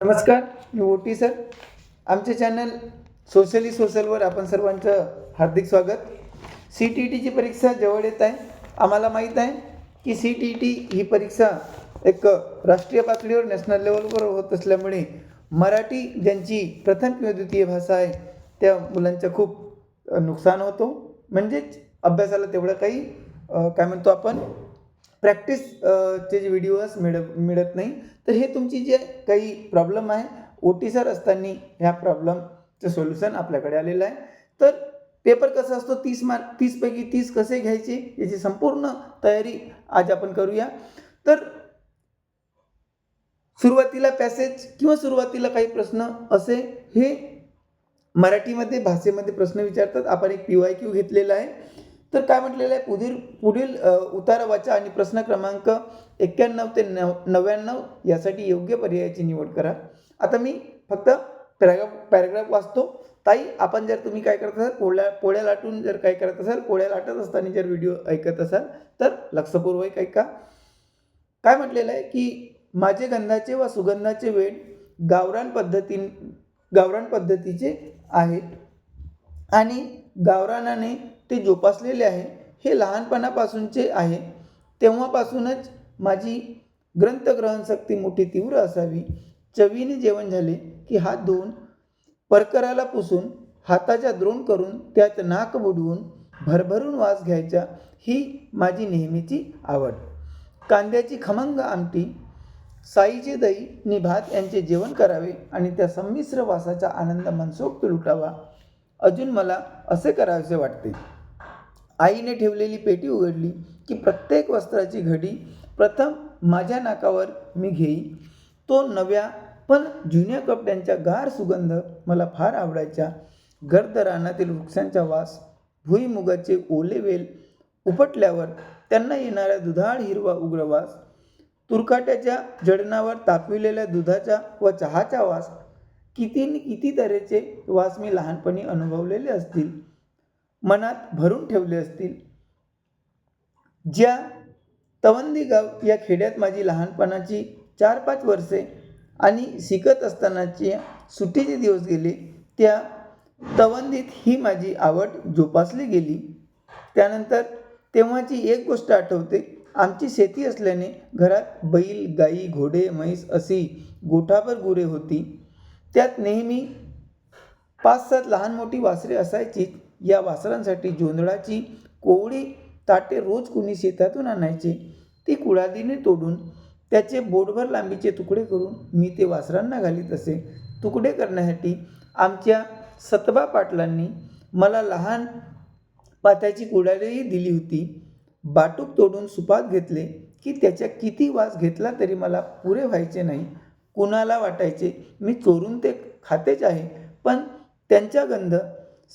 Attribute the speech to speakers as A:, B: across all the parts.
A: नमस्कार मी ओटी सर. आमचे चॅनल सोशली सोशलवर आपण सर्वांचं हार्दिक स्वागत. सी टी टीची परीक्षा जवळ येत आहे. आम्हाला माहीत आहे की सी टी टी ही परीक्षा एक राष्ट्रीय पातळीवर नॅशनल लेवलवर होत असल्यामुळे मराठी ज्यांची प्रथम किंवा द्वितीय भाषा आहे त्या मुलांचं खूप नुकसान होतो. म्हणजेच अभ्यासाला तेवढं काही काय म्हणतो आपण प्रॅक्टिस चे जे व्हिडिओज मिळ मिळत नाही तर हे तुमची जे काही प्रॉब्लेम आहे ओ टी सर असताना ह्या प्रॉब्लेमचं सोल्युशन आपल्याकडे आलेलं आहे. तर पेपर कसा असतो? तीस मार्क तीसपैकी तीस कसे घ्यायचे? याची संपूर्ण तयारी आज आपण करूया. तर सुरुवातीला पॅसेज किंवा सुरुवातीला काही प्रश्न असे हे मराठीमध्ये भाषेमध्ये प्रश्न विचारतात. आपण एक पी वाय क्यू घेतलेला आहे. तर काय म्हटलेलं आहे? पुढील पुढील अ, उतारा वाचा आणि प्रश्न क्रमांक एक्क्याण्णव ते नव नव्याण्णव यासाठी योग्य पर्यायाची निवड करा. आता मी फक्त पॅराग्राफ पॅराग्राफ वाचतो. ताई आपण जर तुम्ही काय करत असाल पोळ्या पोळ्या लाटून जर काय करत असाल पोळ्या लाटत असताना जर व्हिडिओ ऐकत असाल तर लक्षपूर्वक ऐका. काय म्हटलेलं आहे की माझे गंधाचे व सुगंधाचे वेळ गावरान पद्धतीन गावरान पद्धतीचे आहे आणि गावरानाने ते जोपासलेले आहे. हे लहानपणापासूनचे आहे. तेव्हापासूनच माझी ग्रंथग्रहणशक्ती मोठी तीव्र असावी. चवीने जेवण झाले की हात धुवून परकराला पुसून हाताच्या द्रोण करून त्यात नाक बुडवून भरभरून वास घ्यायचा ही माझी नेहमीची आवड. कांद्याची खमंग आमटी साईचे दही नि भात यांचे जेवण करावे आणि त्या संमिश्र वासाचा आनंद मनसोक्त लुटावा. अजून मला असे करावेसे वाटते. आईने ठेवलेली पेटी उघडली की प्रत्येक वस्त्राची घडी प्रथम माझ्या नाकावर मी घेई. तो नव्या पण जुन्या कपड्यांचा गार सुगंध मला फार आवडायचा. गर्द रानातील वृक्षांचा वास भुईमुगाचे ओले वेल उपटल्यावर त्यांना येणारा दुधाळ हिरवा उग्रवास तुरकाट्याच्या जडणावर तापविलेल्या दुधाचा व चहाचा वास किती न किती तऱ्हेचे वास मी लहानपणी अनुभवलेले असतील मनात भरून ठेवले असतील. ज्या तवंदी गाव या खेड्यात माझी लहानपणाची चार पाच वर्षे आणि शिकत असतानाचे सुट्टीचे दिवस गेले त्या तवंदीत ही माझी आवड जोपासली गेली. त्यानंतर तेव्हाची एक गोष्ट आठवते आमची शेती असल्याने घरात बैल गाई घोडे म्हैस अशी गोठाभर गुरे होती. त्यात नेहमी पाच सात लहान मोठी वासरे असायची. या वासरांसाठी जोंधळाची कोवळी ताटे रोज कुणी शेतातून आणायचे. ती कुळादीने तोडून त्याचे बोटभर लांबीचे तुकडे करून मी ते वासरांना घालीत असे. तुकडे करण्यासाठी आमच्या सतबा पाटलांनी मला लहान पात्याची कुडाळीही दिली होती. बाटूक तोडून सुपात घेतले की त्याच्या किती वास घेतला तरी मला पुरे व्हायचे नाही. कुणाला वाटायचे? मी चोरून ते खातेच आहे. पण त्यांचा गंध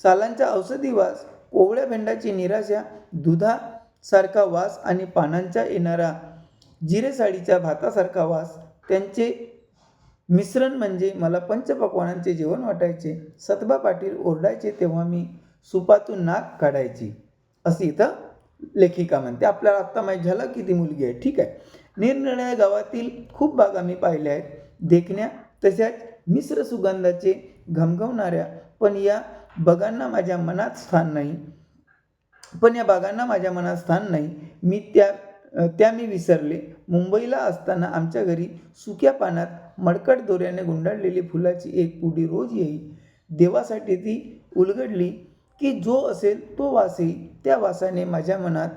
A: सालांचा औषधी वास कोवळ्या भेंडाची निराशा दुधासारखा वास आणि पानांचा येणारा जिरे साडीच्या भातासारखा वास त्यांचे मिश्रण म्हणजे मला पंचपक्वानांचे जेवण वाटायचे. सतबा पाटील ओरडायचे तेव्हा मी सुपातून नाक काढायची. अशी इथं लेखिका म्हणते. आपल्याला आत्ता माहीत झालं की ती मुलगी आहे. ठीक आहे. निरनिराळ्या गावातील खूप बागा मी पाहिल्या आहेत. देखण्या तशाच मिश्र सुगंधाचे घमघवणाऱ्या पण या बगांना माझ्या मनात स्थान नाही. पण या बागांना माझ्या मनात स्थान नाही. मी त्या त्या मी विसरले. मुंबईला असताना आमच्या घरी सुक्या पानात मडकट दोऱ्याने गुंडाळलेली फुलाची एक पुडी रोज येई देवासाठी ती उलगडली की जो असेल तो वास येई त्या वासाने माझ्या मनात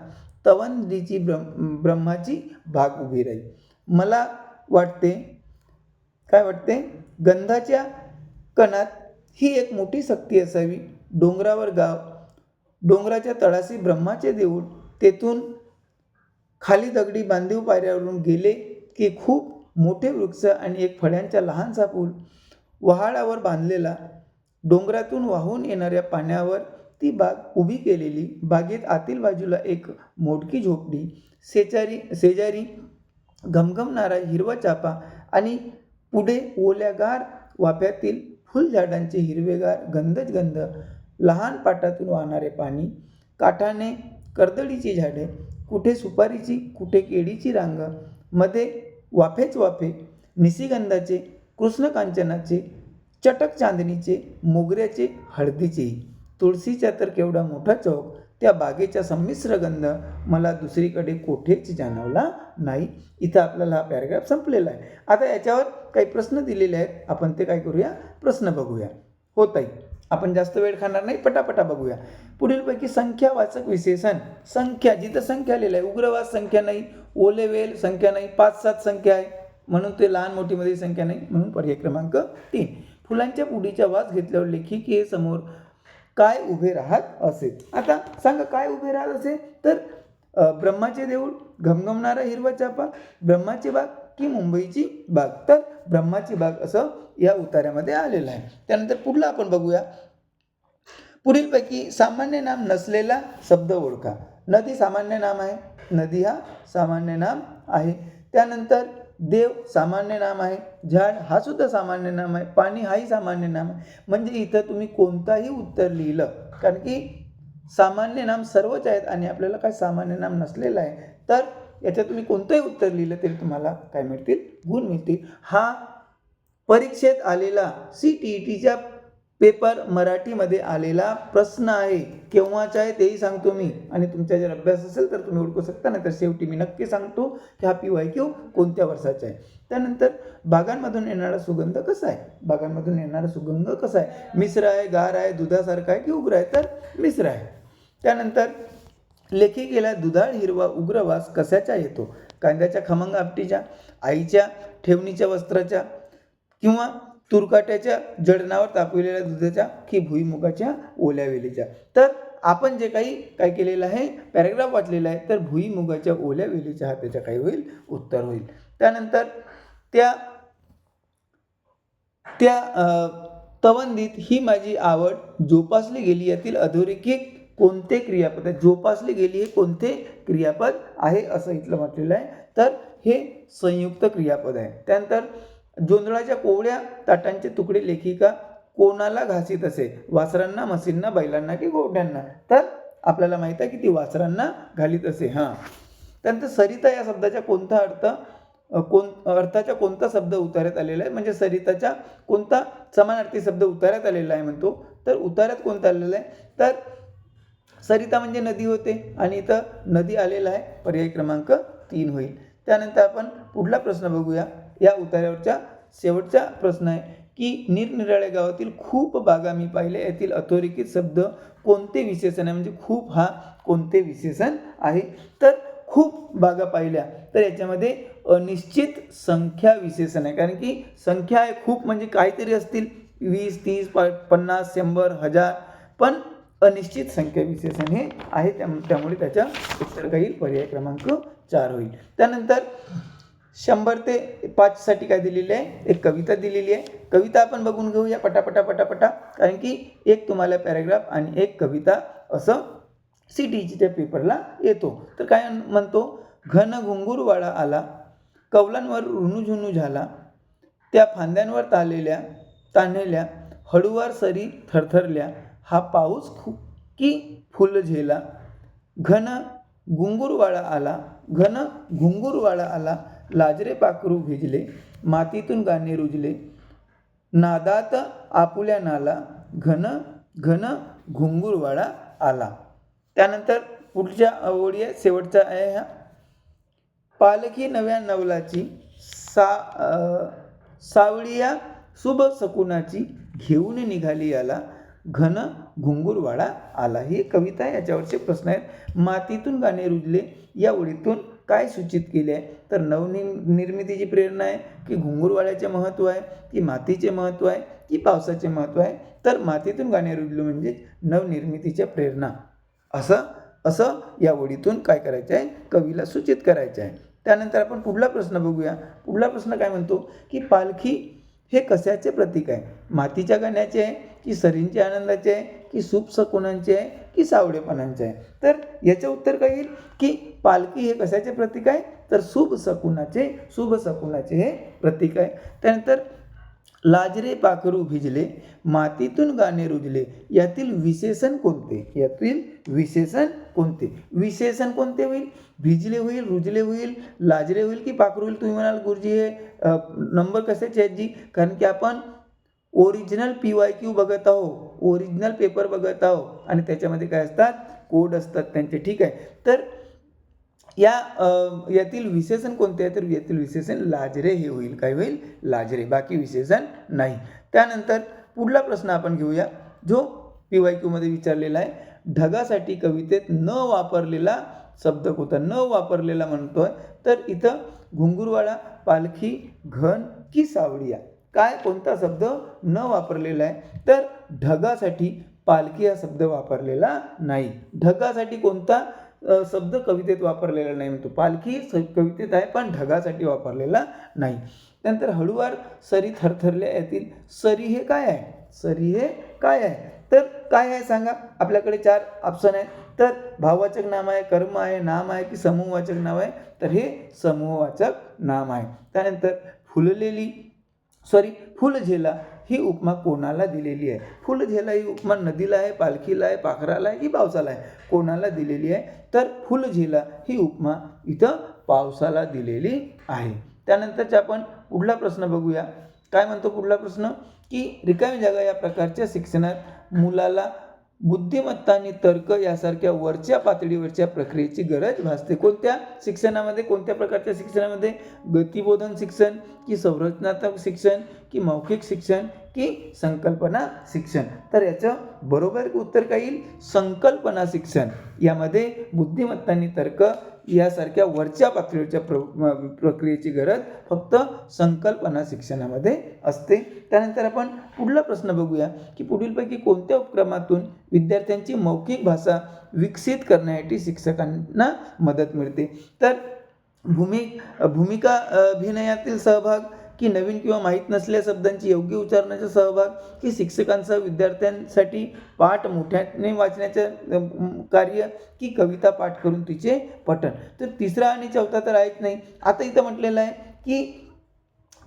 A: तवंदीची ब्रह्म ब्रह्माची भाग उभी राहील. मला वाटते काय वाटते? गंधाच्या कणात ही एक मोठी शक्ती असावी. डोंगरावर गाव. डोंगराच्या तळाशी ब्रह्माचे देऊळ. तेथून खाली दगडी बांधीव पायऱ्यावरून गेले की खूप मोठे वृक्ष आणि एक फळ्यांचा लहानसा पूल वहाळावर बांधलेला. डोंगरातून वाहून येणाऱ्या पाण्यावर ती बाग उभी केलेली. बागेत आतील बाजूला एक मोडकी झोपडी. शेजारी शेजारी घमघमणारा हिरवा चापा आणि पुढे ओल्यागार वाफ्यातील फुलझाडांचे हिरवेगार गंधच गंध लहान पाटातून वाहणारे पाणी काठाने कर्दळीची झाडे कुठे सुपारीची कुठे केळीची रांगमध्ये वाफेच वाफे निशिगंधाचे कृष्णकांचनाचे चटक चांदणीचे मोगऱ्याचे हळदीचे. तुळशीचा तर केवढा मोठा चौक त्या बागेचा संमिश्र गंध मला दुसरीकडे कोठेच जाणवला नाही. इथं आपल्याला हा पॅराग्राफ संपलेला आहे. आता याच्यावर काही प्रश्न दिलेले आहेत. आपण ते काय करूया? प्रश्न बघूया. होत आहे आपण जास्त वेळ खाणार नाही. पटापटा बघूया. पुढीलपैकी संख्यावाचक विशेषण. संख्या. जिथं संख्या लिहिलं आहे. उग्रवाद संख्या नाही. ओले वेल संख्या नाही. पाच सात संख्या आहे. म्हणून ते लहान मोठीमध्ये संख्या नाही. म्हणून पर्याय क्रमांक तीन. फुलांच्या पुडीचा वास घेतल्यावर लेखिके समोर काय उभे राहत असे. आता सांगा काय उभे राहत असे? तर ब्रह्माचे देऊळ घमघमणारा हिरवा चापा ब्रह्माची बाग की मुंबईची बाग. तर ब्रह्माची बाग असं या उतार्यामध्ये आलेलं आहे. त्यानंतर पुढला आपण बघूया. पुढीलपैकी सामान्य नाम नसलेला शब्द ओळखा. नदी सामान्य नाम आहे. नदी हा सामान्य नाम आहे. त्यानंतर देव सामान्य नाम आहे झाड हा सुद्धा सामान्य नाम आहे पाणी हाही सामान्य नाम आहे. म्हणजे इथं तुम्ही कोणताही उत्तर लिहिलं कारण की सामान्य नाम सर्वच आहेत आणि आपल्याला काय सामान्य नाम नसलेलं आहे तर याच्यात तुम्ही कोणतंही उत्तर लिहिलं तरी तुम्हाला काय मिळतील? गुण मिळतील. हा परीक्षेत आलेला सी टी ई टीच्या पेपर मराठीमध्ये आलेला प्रश्न आहे. केव्हाचा आहे तेही सांगतो मी. आणि तुमचा जर अभ्यास असेल तर तुम्ही ओळखू शकता नाही तर शेवटी मी नक्की सांगतो की हा पी वाय क्यू कोणत्या वर्षाचा आहे. त्यानंतर बागांमधून येणारा सुगंध कसा आहे? बागांमधून येणारा सुगंध कसा आहे? मिश्र आहे गार आहे दुधासारखा आहे की उग्र आहे? तर मिश्र आहे. त्यानंतर लेखिकेला दुधाळ हिरवा उग्रवास कशाचा येतो? कांद्याच्या खमंग आपटीच्या आईच्या ठेवणीच्या वस्त्राच्या किंवा तुरकाट्याच्या जडणावर तापविलेल्या दुधाच्या की भुईमुगाच्या ओल्या वेलीच्या. तर आपण जे काही काय केलेलं आहे पॅरेग्राफ वाचलेला आहे तर भुईमुगाच्या ओल्या वेलीच्या हा त्याच्या काय होईल उत्तर होईल. त्यानंतर त्या त्या तवंदीत ही माझी आवड जोपासली गेली यातील अधोरेखित कोणते क्रियापद आहे जोपासली गेली हे कोणते क्रियापद आहे असं इथलं म्हटलेलं आहे. तर हे संयुक्त क्रियापद आहे. त्यानंतर जोंधळाच्या कोवळ्या ताटांचे तुकडे लेखिका कोणाला घासीत असे? वासरांना म्हशींना बैलांना की गोवड्यांना तर आपल्याला माहीत आहे की ती वासरांना घालीत असे. हां. त्यानंतर सरिता या शब्दाचा कोणता अर्थ कोण अर्थाचा कोणता शब्द उतार्यात आलेला आहे? म्हणजे सरिताचा कोणता समानार्थी शब्द उतार्यात आलेला आहे म्हणतो. तर उतार्यात कोणता आलेला आहे? तर सरिता म्हणजे नदी होते आणि इथं नदी आलेला आहे. पर्याय क्रमांक तीन होईल. त्यानंतर आपण पुढला प्रश्न बघूया. या उतार्यावरच्या शेवटचा प्रश्न आहे की निरनिराळ्या गावातील खूप बागा मी पाहिले. यातील अधोरेखित शब्द कोणते विशेषण आहे? म्हणजे खूप हा कोणते विशेषण आहे? तर खूप बागा पाहिल्या. तर याच्यामध्ये अनिश्चित संख्या विशेषण आहे. कारण की संख्या आहे खूप म्हणजे काहीतरी असतील. वीस तीस प पन्नास शंभर हजार. पण अनिश्चित संख्या विशेषण हे आहे. त्या त्यामुळे त्याच्या उत्तर काही पर्याय क्रमांक चार होईल. त्यानंतर शंभर ते पाचसाठी काय दिलेली आहे? एक कविता दिलेली आहे. कविता आपण बघून घेऊया पटापटा पटापटा. कारण की एक तुम्हाला पॅरेग्राफ आणि एक कविता असं सी टी त्या पेपरला येतो. तर काय म्हणतो? घन घुंगूरवाळा आला कवलांवर रुणुझुणू झाला त्या फांद्यांवर तालेल्या तानेल्या हळुवार सरी थरथरल्या हा पाऊस खू की फुल झेला. घन घुंगूरवाळा आला घन घुंगूरवाळा आला लाजरे पाखरू भिजले मातीतून गाणे रुजले. नादात आपुल्या नाला घन घन घुंगुरवाडा आला. त्यानंतर पुढच्या ओळी आहे शेवटचा आहे ह्या पालखी नव्या नवलाची सा अ, शुभ सकुनाची घेऊन निघाली याला. घन घुंगूरवाडा आला. ही कविता याच्यावरचे प्रश्न आहेत. मातीतून गाणे रुजले. या ओळीतून काय सूचित केले आहे? तर नवनि निर्मितीची प्रेरणा आहे की घुंगुरवाड्याचे महत्त्व आहे की मातीचे महत्त्व आहे की पावसाचे महत्त्व आहे? तर मातीतून गाणे रुजलो म्हणजे नवनिर्मितीच्या प्रेरणा. असं असं या ओळीतून काय करायचं आहे? कवीला सूचित करायचं आहे. त्यानंतर आपण पुढला प्रश्न बघूया. पुढला प्रश्न काय म्हणतो? की पालखी हे कशाचे प्रतीक आहे? मातीच्या गाण्याचे आहे की सरींचे आनंदाचे आहे की सुपसकुणांचे आहे की सावडेपणांचे आहे. तर याचं उत्तर काय येईल? की पालखी हे कशाचे प्रतीक आहे? तर शुभ सकुनाचे शुभ सकुनाचे हे प्रतीक आहे. त्यानंतर लाजरे पाखरू भिजले मातीतून गाणे रुजले यातील विशेषण कोणते? यातील विशेषण कोणते? विशेषण कोणते होईल? भिजले होईल रुजले होईल लाजरे होईल की पाखरू होईल? तुम्ही म्हणाल गुरुजी हे नंबर कशाचे आहेत जी? कारण की आपण ओरिजिनल पी वाय क्यू बघत आहो. ओरिजिनल पेपर बघत आहो. आणि त्याच्यामध्ये काय असतात? कोड असतात त्यांचे. ठीक आहे. तर या यातील विशेषण कोणते आहे? तर यातील विशेषण लाजरे हे होईल. काय होईल? लाजरे. बाकी विशेषण नाही. त्यानंतर पुढला प्रश्न आपण घेऊया जो पी वाय क्यूमध्ये विचारलेला आहे. ढगासाठी कवितेत न वापरलेला शब्द होता न वापरलेला म्हणतोय. तर इथं घुंगुरवाडा पालखी घन की सावडिया काय कोणता शब्द न वापरलेला आहे? तर ढगासाठी पालखी हा शब्द वापरलेला नाही. ढगासाठी कोणता शब्द कवितेत वापरलेला नाही म्हणतो. पालखी स कवितेत आहे पण ढगासाठी वापरलेला नाही. त्यानंतर हळूवार सरी थरथरल्या येतील. सरी हे काय आहे? सरी हे काय आहे? तर काय आहे सांगा? आपल्याकडे चार ऑप्शन आहेत. तर भाववाचक नाम आहे कर्म आहे नाम आहे की समूहवाचक नाव आहे? तर हे समूहवाचक नाम आहे. त्यानंतर फुललेली सॉरी फुलझेला ही उपमा कोणाला दिलेली आहे? फुलझेला ही उपमा नदीला आहे पालखीला आहे पाखराला आहे की पावसाला आहे? कोणाला दिलेली आहे? तर फुलझेला ही उपमा इथं पावसाला दिलेली आहे. त्यानंतरचा आपण पुढला प्रश्न बघूया. काय म्हणतो पुढला प्रश्न? की रिकामी जागा या प्रकारच्या शिक्षणात मुलाला बुद्धिमत्ता आणि तर्क यासारख्या वरच्या पातळीवरच्या प्रक्रियेची गरज भासते. कोणत्या शिक्षणामध्ये कोणत्या प्रकारच्या शिक्षणामध्ये? गतिबोधन शिक्षण की संरचनात्मक शिक्षण की मौखिक शिक्षण की संकल्पना शिक्षण? तर याचं बरोबर उत्तर काय येईल? संकल्पना शिक्षण. यामध्ये बुद्धिमत्ता आणि तर्क यासारख्या वरच्या पातळीवरच्या प्र प्रक्रियेची गरज फक्त संकल्पना शिक्षणामध्ये असते. त्यानंतर आपण पुढला प्रश्न बघूया की पुढीलपैकी कोणत्या उपक्रमातून विद्यार्थ्यांची मौखिक भाषा विकसित करण्यासाठी शिक्षकांना मदत मिळते? तर भूमि भूमिका अभिनयातील सहभाग की नवीन किंवा माहीत नसलेल्या शब्दांची योग्य उच्चारण्याचा सहभाग की शिक्षकांसह विद्यार्थ्यांसाठी पाठ मोठ्याने वाचण्याचं कार्य की कविता पाठ करून तिचे पठण. तर तिसरा आणि चौथा तर आहेच नाही. आता इथं म्हटलेलं आहे की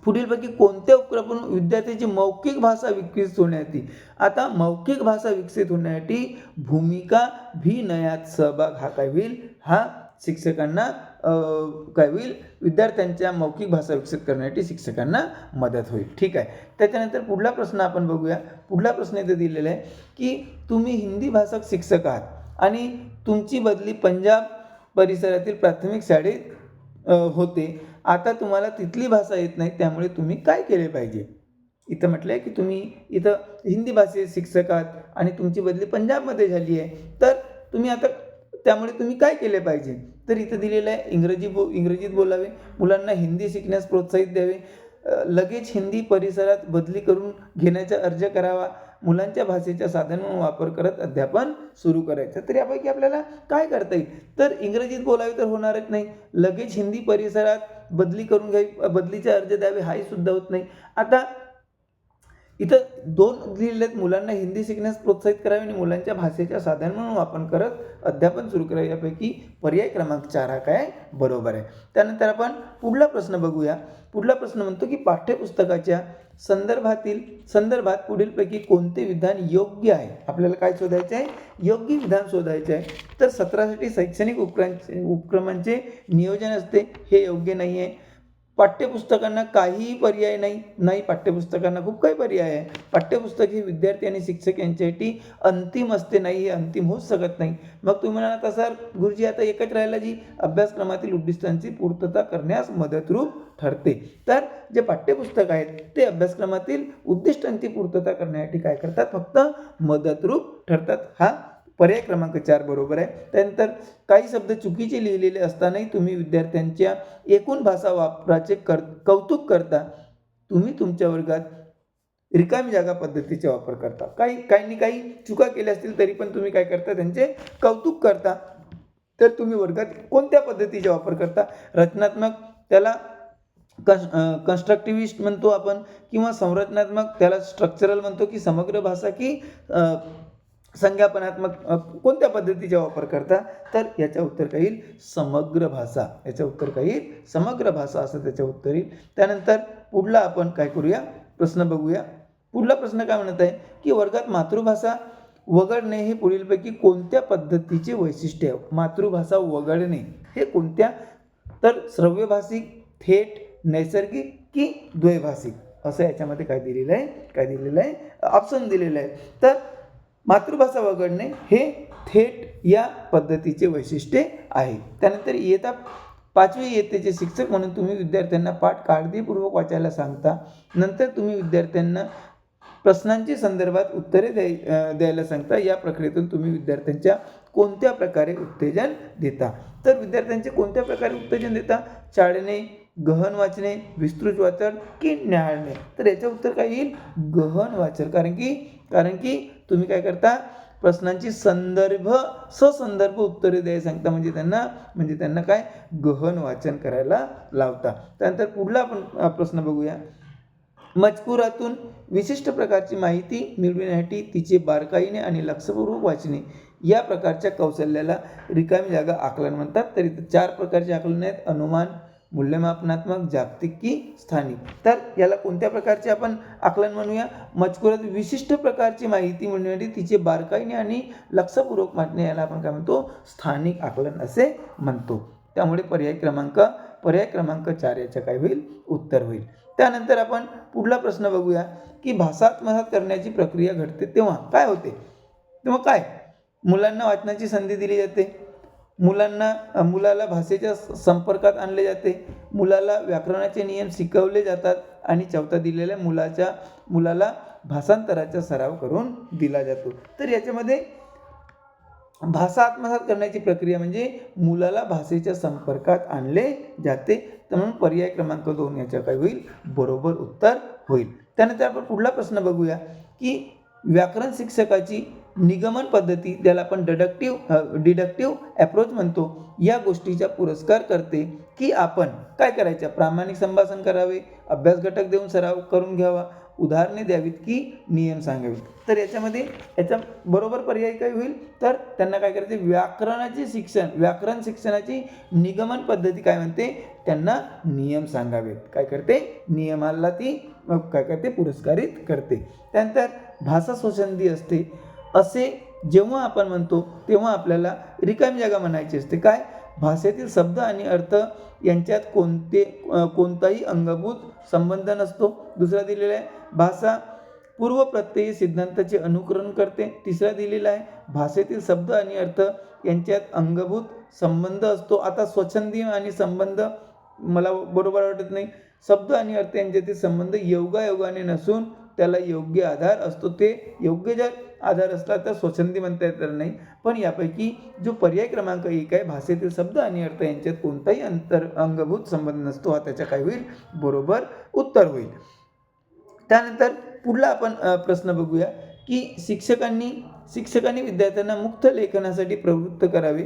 A: पुढीलपैकी कोणत्या उपक्रमातून विद्यार्थ्याची मौखिक भाषा विकसित होण्यासाठी? आता मौखिक भाषा विकसित होण्यासाठी भूमिका भिनयात सहभाग हा काय होईल? हा शिक्षकांना काय होईल? विद्यार्थ्यांच्या मौखिक भाषा विकसित करण्यासाठी शिक्षकांना मदत होईल. ठीक आहे. त्याच्यानंतर पुढला प्रश्न आपण बघूया. पुढला प्रश्न इथे दिलेला आहे की तुम्ही हिंदी भाषक शिक्षक आहात आणि तुमची बदली पंजाब परिसरातील प्राथमिक शाळेत होते. आता तुम्हाला तिथली भाषा येत नाही त्यामुळे तुम्ही काय केले पाहिजे? इथं म्हटलं आहे की तुम्ही इथं हिंदी भाषेत शिक्षक आहात आणि तुमची बदली पंजाबमध्ये झाली आहे. तर तुम्ही आता त्यामुळे तुम्ही काय केले पाहिजे? तर इथं दिलेलं आहे इंग्रजी बो इंग्रजीत बोलावे मुलांना हिंदी शिकण्यास प्रोत्साहित द्यावे लगेच हिंदी परिसरात बदली करून घेण्याचा अर्ज करावा मुलांच्या भाषेचा साधन म्हणून वापर करत अध्यापन सुरू करायचं. तर यापैकी आपल्याला काय करता येईल? तर इंग्रजीत बोलावे तर होणारच नाही. लगेच हिंदी परिसरात बदली करून घ्यावी बदलीचे अर्ज द्यावे हाही सुद्धा होत नाही. आता इथं दोन दिलेले आहेत. मुलांना हिंदी शिकण्यास प्रोत्साहित करावे आणि मुलांच्या भाषेच्या साधन म्हणून आपण करत अध्यापन सुरू करावे. यापैकी पर्याय क्रमांक चार हा काय? बरोबर आहे. त्यानंतर आपण पुढला प्रश्न बघूया. पुढला प्रश्न म्हणतो की पाठ्यपुस्तकाच्या संदर्भातील संदर्भात पुढीलपैकी कोणते विधान योग्य आहे? आपल्याला काय शोधायचे आहे? योग्य विधान शोधायचे आहे. तर सत्रासाठी शैक्षणिक उपक्रांचे उपक्रमांचे नियोजन असते. हे योग्य नाही आहे पाठ्यपुस्तकांना काहीही पर्याय नाही नाही पाठ्यपुस्तकांना खूप काही पर्याय आहे. पाठ्यपुस्तक हे विद्यार्थी आणि शिक्षक यांच्यासाठी अंतिम असते नाही हे अंतिम होऊच शकत नाही. मग तुम्ही म्हणाल आता सर गुरुजी आता एकच राहिला जी अभ्यासक्रमातील उद्दिष्टांची पूर्तता करण्यास मदतरूप ठरते. तर जे पाठ्यपुस्तक आहेत ते अभ्यासक्रमातील उद्दिष्टांची पूर्तता करण्यासाठी काय करतात? फक्त मदतरूप ठरतात. हा पर्याय क्रमांक चार बरोबर आहे. त्यानंतर काही शब्द चुकीचे लिहिलेले असतानाही तुम्ही विद्यार्थ्यांच्या एकूण भाषा वापराचे कर कौतुक करता. तुम्ही तुमच्या वर्गात रिकामी जागा पद्धतीचा वापर करता. काही काहींनी काही चुका केल्या असतील तरी पण तुम्ही काय करता? त्यांचे कौतुक करता. तर तुम्ही वर्गात कोणत्या पद्धतीचा वापर करता? रचनात्मक त्याला कन्स कन्स्ट्रक्टिव्हिस्ट म्हणतो आपण किंवा संरचनात्मक त्याला स्ट्रक्चरल म्हणतो की समग्र भाषा की संज्ञापनात्मक कोणत्या पद्धतीचा वापर करता? तर याचं उत्तर काय येईल समग्र भाषा. याचं उत्तर काय येईल समग्र भाषा असं त्याचं उत्तर येईल. त्यानंतर पुढला आपण काय करूया? प्रश्न बघूया. पुढला प्रश्न काय म्हणत आहे? की वर्गात मातृभाषा वगळणे हे पुढीलपैकी कोणत्या पद्धतीचे वैशिष्ट्य आहे? मातृभाषा वगळणे हे कोणत्या? तर श्रव्यभाषिक थेट नैसर्गिक की द्वैभाषिक? असं याच्यामध्ये काय दिलेलं आहे? काय दिलेलं आहे? ऑप्शन दिलेलं आहे. तर मातृभाषा वगळणे हे थेट या पद्धतीचे वैशिष्ट्य आहे. त्यानंतर इयत्ता पाचवी इयत्तेचे शिक्षक म्हणून तुम्ही विद्यार्थ्यांना पाठ काळजीपूर्वक वाचायला सांगता. नंतर तुम्ही विद्यार्थ्यांना प्रश्नांची संदर्भात उत्तरे द्याय द्यायला सांगता. या प्रक्रियेतून तुम्ही विद्यार्थ्यांच्या कोणत्या प्रकारे उत्तेजन देता? तर विद्यार्थ्यांचे कोणत्या प्रकारे उत्तेजन देता? चाळणे गहन वाचणे विस्तृत वाचन की न्याहाळणे? तर याचं उत्तर काय येईल? गहन वाचन. कारण की कारण की तुम्ही काय करता प्रश्नांची संदर्भ ससंदर्भ उत्तरे द्यायला सांगता. म्हणजे त्यांना म्हणजे त्यांना काय? गहन वाचन करायला लावता. त्यानंतर पुढला आपण प्रश्न बघूया. मजकुरातून विशिष्ट प्रकारची माहिती मिळविण्यासाठी तिचे बारकाईने आणि लक्षपूर्वक वाचणे या प्रकारच्या कौशल्याला रिकामी जागा आकलन म्हणतात. तरी चार प्रकारचे आकलन आहेत. अनुमान मूल्यमापनात्मक जागतिक की स्थानिक. तर याला कोणत्या प्रकारचे आपण आकलन म्हणूया? मजकुरात विशिष्ट प्रकारची माहिती मिळण्यासाठी तिचे बारकाईने आणि लक्षपूर्वक मांडणे याला आपण काय म्हणतो? स्थानिक आकलन असे म्हणतो. त्यामुळे पर्याय क्रमांक पर्याय क्रमांक चार याचं काय होईल? उत्तर होईल. त्यानंतर आपण पुढला प्रश्न बघूया की भासात्मसात करण्याची प्रक्रिया घडते तेव्हा. काय होते? तेव्हा काय? मुलांना वाचनाची संधी दिली जाते. मुलांना मुलाला भाषेच्या संपर्कात आणले जाते. मुलाला व्याकरणाचे नियम शिकवले जातात आणि चौथा दिलेल्या मुलाच्या मुलाला भाषांतराचा सराव करून दिला जातो. तर याच्यामध्ये भाषा आत्मसात करण्याची प्रक्रिया म्हणजे मुलाला भाषेच्या संपर्कात आणले जाते. तर म्हणून पर्याय क्रमांक दोन याच्या काय होईल? बरोबर उत्तर होईल. त्यानंतर आपण पुढला प्रश्न बघूया की व्याकरण शिक्षकाची निगमन पद्धती ज्याला आपण डिडक्टिव्ह डिडक्टिव्ह ॲप्रोच म्हणतो या गोष्टीचा पुरस्कार करते की आपण काय करायचं? प्रामाणिक संभाषण करावे अभ्यास घटक देऊन सराव करून घ्यावा उदाहरणे द्यावीत की नियम सांगावेत? तर याच्यामध्ये याच्या बरोबर पर्याय काय होईल? तर त्यांना काय करायचे? व्याकरणाचे शिक्षण व्याकरण शिक्षणाची निगमन पद्धती काय म्हणते? त्यांना नियम सांगावेत. काय करते? नियमाला ती काय करते? पुरस्कारित करते. त्यानंतर भाषा स्वसंधी असते. असे जेव्हा आपण म्हणतो तेव्हा आपल्याला रिकामी जागा म्हणायची असते. काय? भाषेतील शब्द आणि अर्थ यांच्यात कोणते कोणताही अंगभूत संबंध नसतो. दुसरा दिलेला आहे भाषा पूर्व प्रत्ययी सिद्धांताचे अनुकरण करते. तिसरा दिलेला आहे भाषेतील शब्द आणि अर्थ यांच्यात अंगभूत संबंध असतो. आता स्वच्छंदी आणि संबंध मला बरोबर वाटत नाही. शब्द आणि अर्थ यांच्यातील संबंध योगायोगाने नसून त्याला योग्य आधार असतो. ते योग्य जर आधार असला तर स्वच्छंदी म्हणता येणार नाही. पण यापैकी जो पर्याय क्रमांक एक आहे भाषेतील शब्द आणि अर्थ यांच्यात कोणताही अंतर अंगभूत संबंध नसतो हा त्याच्या काय होईल. बरोबर उत्तर होईल. त्यानंतर पुढला आपण प्रश्न बघूया की शिक्षकांनी शिक्षकांनी विद्यार्थ्यांना मुक्त लेखनासाठी प्रवृत्त करावे.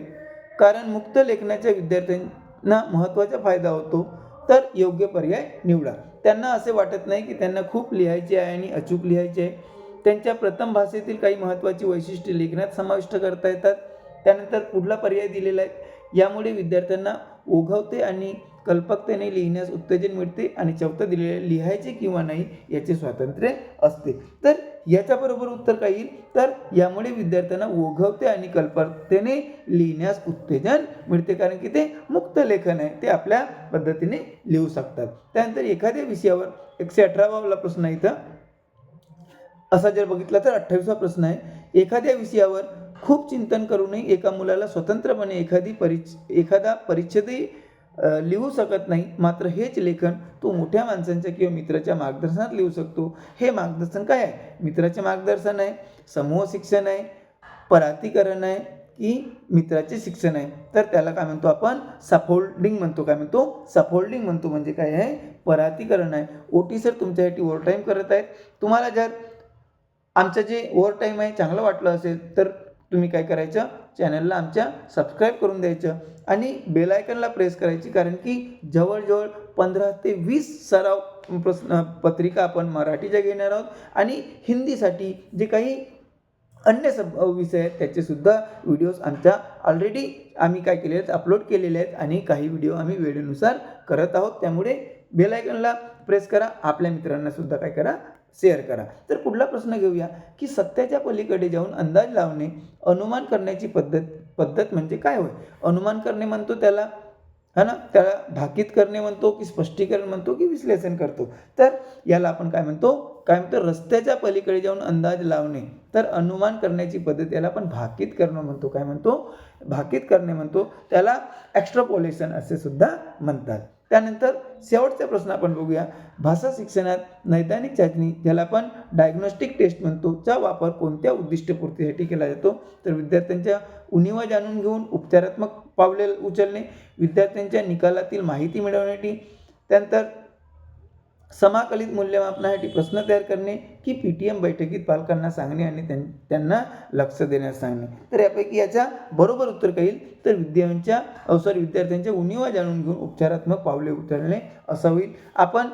A: कारण मुक्त लेखनाच्या विद्यार्थ्यांना महत्त्वाचा फायदा होतो. तर योग्य पर्याय निवडा. त्यांना असे वाटत नाही की त्यांना खूप लिहायचे आहे आणि अचूक लिहायचे आहे. त्यांच्या प्रथम भाषेतील काही महत्त्वाची वैशिष्ट्ये लेखनात समाविष्ट करता येतात. त्यानंतर पुढला पर्याय दिलेला आहे. यामुळे विद्यार्थ्यांना ओघवते आणि कल्पकतेने लिहिण्यास उत्तेजन मिळते आणि चौथं दिलेले लिहायचे किंवा नाही याचे स्वातंत्र्य असते. तर याच्याबरोबर उत्तर काय येईल? तर यामुळे विद्यार्थ्यांना ओघवते आणि कल्पकतेने लिहिण्यास उत्तेजन मिळते. कारण की ते मुक्त लेखन आहे. ते आपल्या पद्धतीने लिहू शकतात. त्यानंतर एखाद्या विषयावर एकशे अठरावाला प्रश्न आहे इथं. असा जर बघितला तर अठ्ठावीसवा प्रश्न आहे. एखाद्या विषयावर खूप चिंतन करूनही एका मुलाला स्वतंत्रपणे एखादी परिच एखादा परिच्छेदही लिहू शकत नाही. मात्र हेच लेखन तो मोठ्या माणसांच्या किंवा मित्राच्या मार्गदर्शनात लिहू शकतो. हे मार्गदर्शन काय आहे? मित्राचे मार्गदर्शन आहे समूह शिक्षण आहे परातीकरण आहे की मित्राचे शिक्षण आहे. तर त्याला काय म्हणतो आपण? सफोल्डिंग म्हणतो. काय म्हणतो? सफोल्डिंग म्हणतो. म्हणजे काय आहे? परातीकरण आहे. ओ टी सर तुमच्यासाठी ओव्हर टाईम करत आहेत. तुम्हाला जर आमचं जे ओव्हर टाईम आहे चांगलं वाटलं असेल तर तुम्ही काय करायचं? चॅनलला आमच्या सबस्क्राईब करून द्यायचं आणि बेलायकनला प्रेस करायची कारण की जवळजवळ पंधरा ते वीस सराव प्रश्न पत्रिका आपण मराठीच्या घेणार आहोत आणि हिंदीसाठी जे काही अन्य सब विषय आहेत त्याचेसुद्धा व्हिडिओज आमच्या ऑलरेडी आम्ही काय केले आहेत अपलोड केलेले आहेत आणि काही व्हिडिओ आम्ही वेळेनुसार करत आहोत. त्यामुळे बेलायकनला प्रेस करा आपल्या मित्रांना सुद्धा काय करा शेअर करा. तर पुढला प्रश्न घेऊया की सत्याच्या पलीकडे जाऊन अंदाज लावणे अनुमान करण्याची पद्धत पद्धत म्हणजे काय होय? अनुमान करणे म्हणतो त्याला है ना? त्याला भाकीत करणे म्हणतो की स्पष्टीकरण म्हणतो की विश्लेषण करतो. तर याला आपण काय म्हणतो? काय म्हणतो? रस्त्याच्या पलीकडे जाऊन अंदाज लावणे. तर अनुमान करण्याची पद्धत याला आपण भाकीत करणं म्हणतो. काय म्हणतो? भाकीत करणे म्हणतो. त्याला एक्स्ट्रापोलेशन असे सुद्धा म्हणतात. त्यानंतर शेवटचा प्रश्न आपण बघूया. भाषा शिक्षणात नैदानिक चाचणी ज्याला आपण डायग्नोस्टिक टेस्ट म्हणतो चा वापर कोणत्या उद्दिष्टपूर्तीसाठी केला जातो? तर विद्यार्थ्यांच्या उणीवा जाणून घेऊन उपचारात्मक पावले उचलणे विद्यार्थ्यांच्या निकालातील माहिती मिळवण्यासाठी त्यानंतर समाकलित मूल्यमापनासाठी प्रश्न तयार करणे की पी टी एम बैठकीत पालकांना सांगणे आणि त्यां- त्यांना लक्ष देण्यास सांगणे. तर यापैकी याच्या बरोबर उत्तर काही तर विद्यार्थ्यांच्या सॉरी विद्यार्थ्यांच्या उणीवा जाणून घेऊन उपचारात्मक पावले उचलणे असं होईल. आपण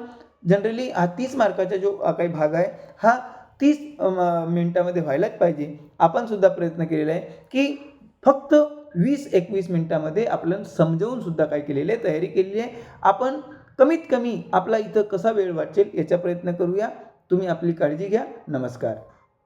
A: जनरली हा तीस मार्काचा जो काही भाग आहे हा तीस मिनिटामध्ये व्हायलाच पाहिजे. आपण सुद्धा प्रयत्न केलेला आहे की फक्त वीस एकवीस मिनिटामध्ये आपण समजावून सुद्धा काय केलेलं आहे तयारी केलेली आहे. आपण कमीत कमी आपला इथं कसा वेळ वाचेल याचा प्रयत्न करूया. तुम्ही आपली काळजी घ्या. नमस्कार.